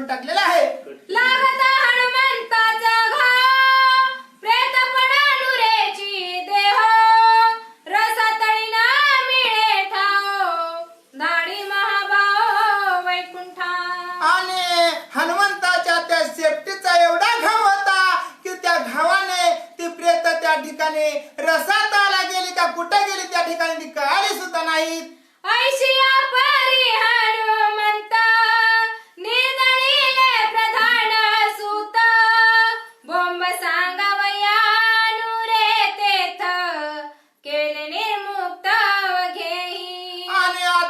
काढून टाकलेला आहे. लागता हनुमंताचा घाव प्रेतपणा नुरेची देह रसातळीना मिळे ठाव. दाढी महाभाव वैकुंठा. आणि हनुमंताच्या त्या सेफ्टीचा एवढा घाव होता की त्या घावाने ती प्रेत त्या ठिकाणी रसात आला गेली का कुठे गेली त्या ठिकाणी ती कळाली सुद्धा नाहीत. ऐशिया परी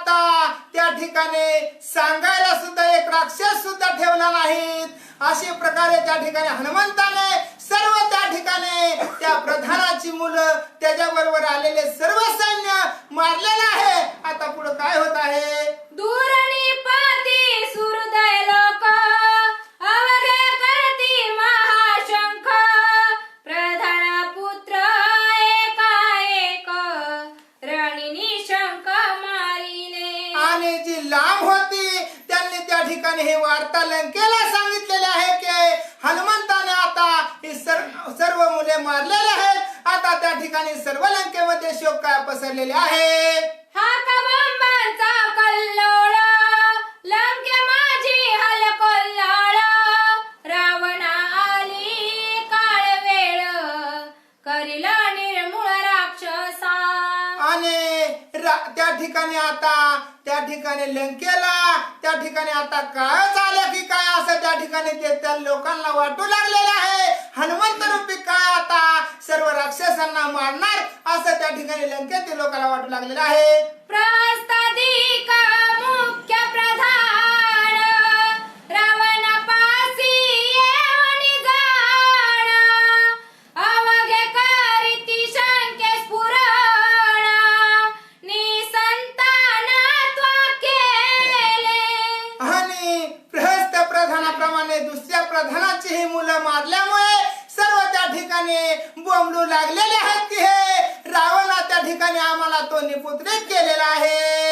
आता त्या ठिकाणी सांगायला सुद्धा एक राक्षस सुद्धा ठेवला नाहीत अशा प्रकारे त्या ठिकाणी हनुमंताने सर्व त्या ठिकाणी त्या प्रधानाची मुलं त्याच्याबरोबर आलेले सर्व सैन्य मारलेलं आहे. आता पुढे काय होत आहे? दूरणी पा ठिकाणी सर्व लंकेमध्ये शोक काय पसरलेले आहे. हाका बंबांचा ठिकाणी आता त्या ठिकाणी लंकेला त्या ठिकाणी आता काय झालं की काय असं त्या ठिकाणी ते त्या लोकांना वाटू लागलेलं आहे. हनुमंत रूपी काय आता? सर्व राक्षसांना मारणार असं त्या ठिकाणी लंकेतील लोकांना वाटू लागलेलं आहे. दोन्ही तो केलेला आहे.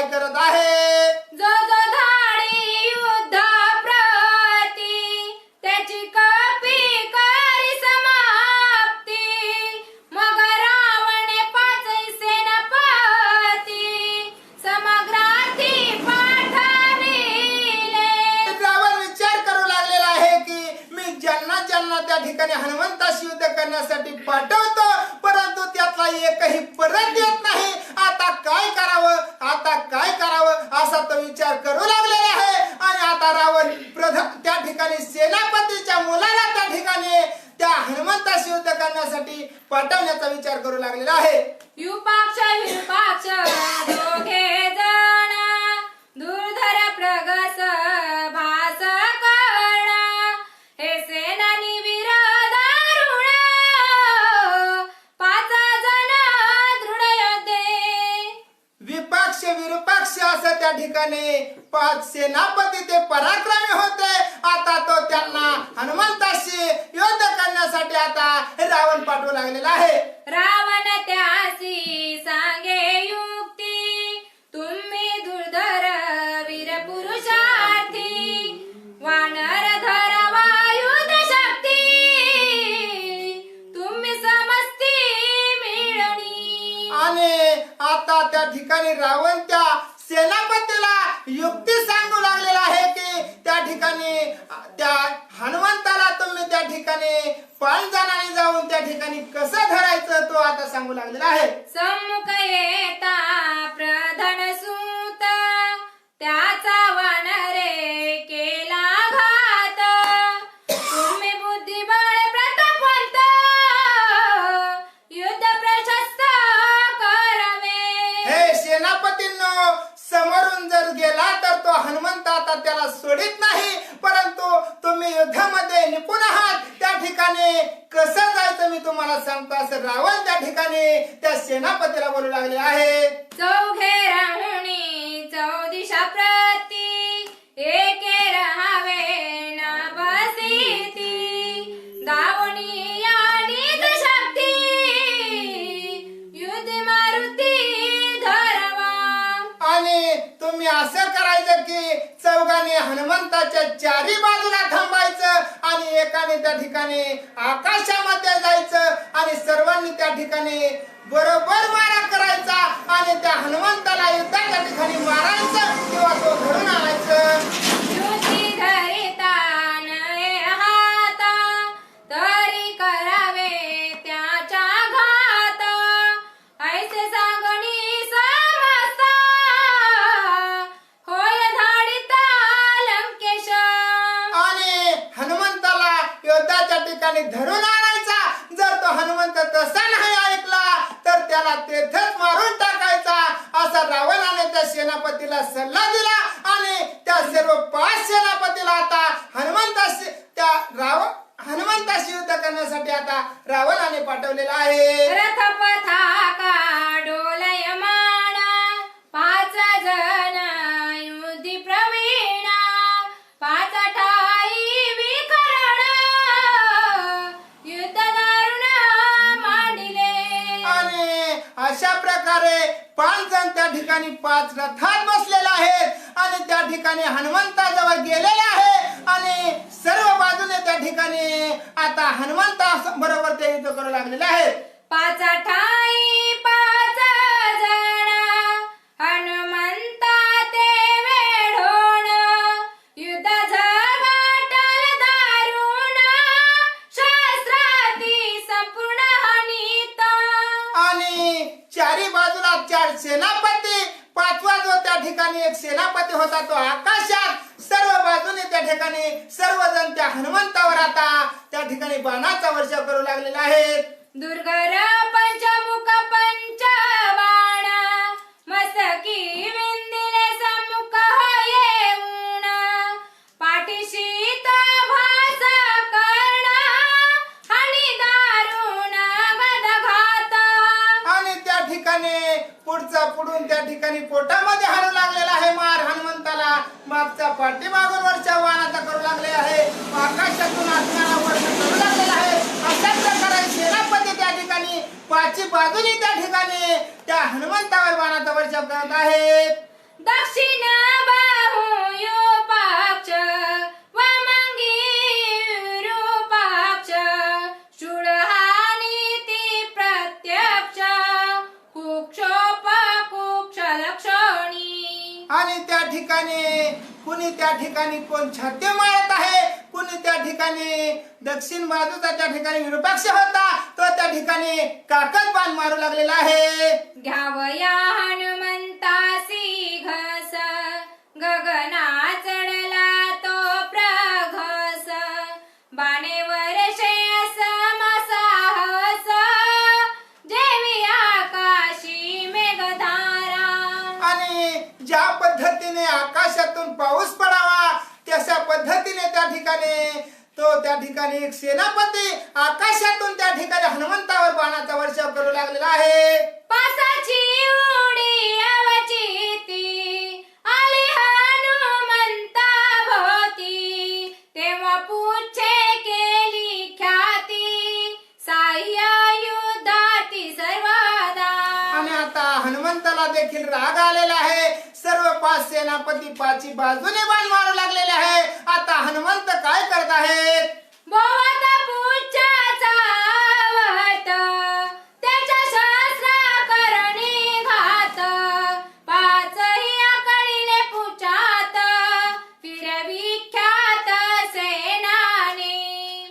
काय करत आहे? जो जो धाडी युद्ध प्रती त्याची कपी करी समाप्ती. मग रावणे पाचही सेनापती समग्रार्थी पाठविले. रावण विचार करू लागलेला आहे की मी ज्यांना ज्यांना त्या ठिकाणी हनुमंताशी युद्ध करण्यासाठी पाठवतो परंतु त्यातला एकही परत येत नाही. आता काय करावं? आता काय करावं? असा तो विचार करू लागलेला आहे. आणि आता रावण प्रधान त्या ठिकाणी सेनापतीच्या मुलाला त्या ठिकाणी त्या हनुमंताशी युद्ध करण्यासाठी पाठवण्याचा विचार करू लागलेला आहे. त्या ठिकाणी पाच सेनापती ते पराक्रमी होते. आता तो त्यांना हनुमंताशी युद्ध करण्यासाठी आता रावण पाठवू लागलेला आहे. रावण त्यासी सांगे युक्ती. तुम्ही दुर्धर वीर पुरुषार्थी. वानर धर वायुध शक्ती. तुम्ही समस्ती मिळणी. आणि आता त्या ठिकाणी रावण त्या सेनापतीला युक्त युक्ती सांगू लागलेला आहे की त्या ठिकाणी अ, त्या हनुमंताला तुम्ही पाच जणांनी जाऊन त्या ठिकाणी कसं धरायचं तो आता सांगू लागलेला आहे. सम्मुख येता प्रधान सूत त्याचा वानरे केला घात. तुम्ही बुद्धिबळ प्रतापवंत युद्ध प्रशस्त करावे. हे सेनापतींनो समोरून जर गेला तर तो हनुमंत आता त्याला सोडित नाही. तुम्ही युद्धामध्ये निपुण आहात. त्या ठिकाणी कसं जायचं मी तुम्हाला सांगतो. असं रावण त्या ठिकाणी त्या सेनापतीला बोलू लागले आहे. चौघे राहुणी चौदिशा प्रती हनुमंताच्या चारी बाजूला थांबायचं आणि एकाने त्या ठिकाणी आकाशामध्ये जायचं आणि सर्वांनी त्या ठिकाणी बरोबर मारा करायचा आणि त्या हनुमंताला युद्धाच्या ठिकाणी मारायचं किंवा तो घडून आणायचं. युद्धाच्या धरून आणायचा. जर तो हनुमंत तसा नाही ऐकला तर त्याला तेथच मारून टाकायचा. असा रावणाने त्या सेनापतीला सल्ला दिला आणि त्या सर्व पाच सेनापतीला आता हनुमंताशी त्या राव हनुमंताशी युद्ध करण्यासाठी आता रावणाने पाठवलेला आहे. अशा प्रकारे पाच जण त्या ठिकाणी पाच रथात बसलेले आहेत आणि त्या ठिकाणी हनुमंताजवळ गेलेले आहे आणि सर्व बाजूने त्या ठिकाणी आता हनुमंता बरोबर ते युद्ध करू लागलेले आहेत. पाच ठाई पाच ठिकाणी सर्वजण त्या हनुमंतावर आता त्या ठिकाणी बाणाचा वर्षाव करू लागलेला आहेत. दुर्गा पंचम पुढचा पुढून त्या ठिकाणी पोटामध्ये हाणू लागलेला आहे मार. हनुमंताला मागचा पाठीमागून वरच्या वाहनाचा करू लागले आहे. आकाशातून आत्म्याला वर्ष करू लागलेला आहे. अशा प्रकारे सेनापती त्या ठिकाणी पाची बाजूनी त्या ठिकाणी त्या हनुमंतावर वानाचा वर्षाव करत आहेत. दक्षिणा ठिकाणी कुणी त्या ठिकाणी कोण छत्य मारत आहे कुणी त्या ठिकाणी दक्षिण बाजूचा त्या ठिकाणी विरूपाक्ष होता तो त्या ठिकाणी काकत बाण मारू लागलेला आहे. घ्यावया हनुमंतासी. आकाशातून पाऊस पडावा. तशा पद्धतीने त्या ठिकाणी तो त्या ठिकाणी एक सेनापती आकाशातून त्या ठिकाणी हनुमंतावर बाणाचा वर्षाव करू लागलेला आहे. पासाची उडी अवचिती आली हनुमंता भोवती. तेव्हा पुच्छे केली ख्याती. साह्य युद्धाती सर्वदा. आणि आता हनुमंताला देखील राग आलेला आहे. तेव्हा सेनापती पाची बाजूने बाण मारू लागलेले आहे आता हनुमंत काय करत आहेत?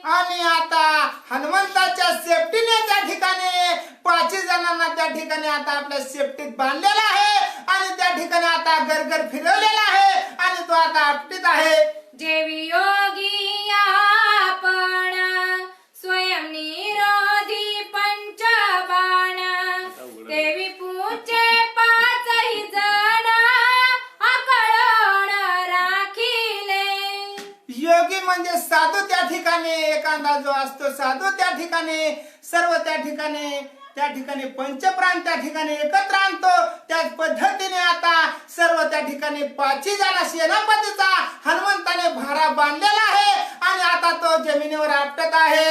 आणि आता हनुमंताच्या सेफ्टीने त्या ठिकाणी पाचही जणांना त्या ठिकाणी आता आपल्या सेफ्टीत बांधलेला आहे आणि त्या ठिकाणी आता गरगर फिरवलेला आहे आणि तो आता आपटीत आहे. जेवी योगी आपण स्वयं निरोधी पंचबाण. देवी पूचे पाचही जण आकळण राखिले. योगी म्हणजे साधू त्या ठिकाणी एखादा जो असतो साधू त्या ठिकाणी सर्व त्या ठिकाणी त्या ठिकाणी पंचप्राण त्या ठिकाणी एकत्र आणतो. त्याच पद्धतीने आता सर्व त्या ठिकाणी पाची झाला सेनापतीचा हनुमंताने भारा बांधलेला आहे. आणि आता तो जमिनीवर आपटत आहे.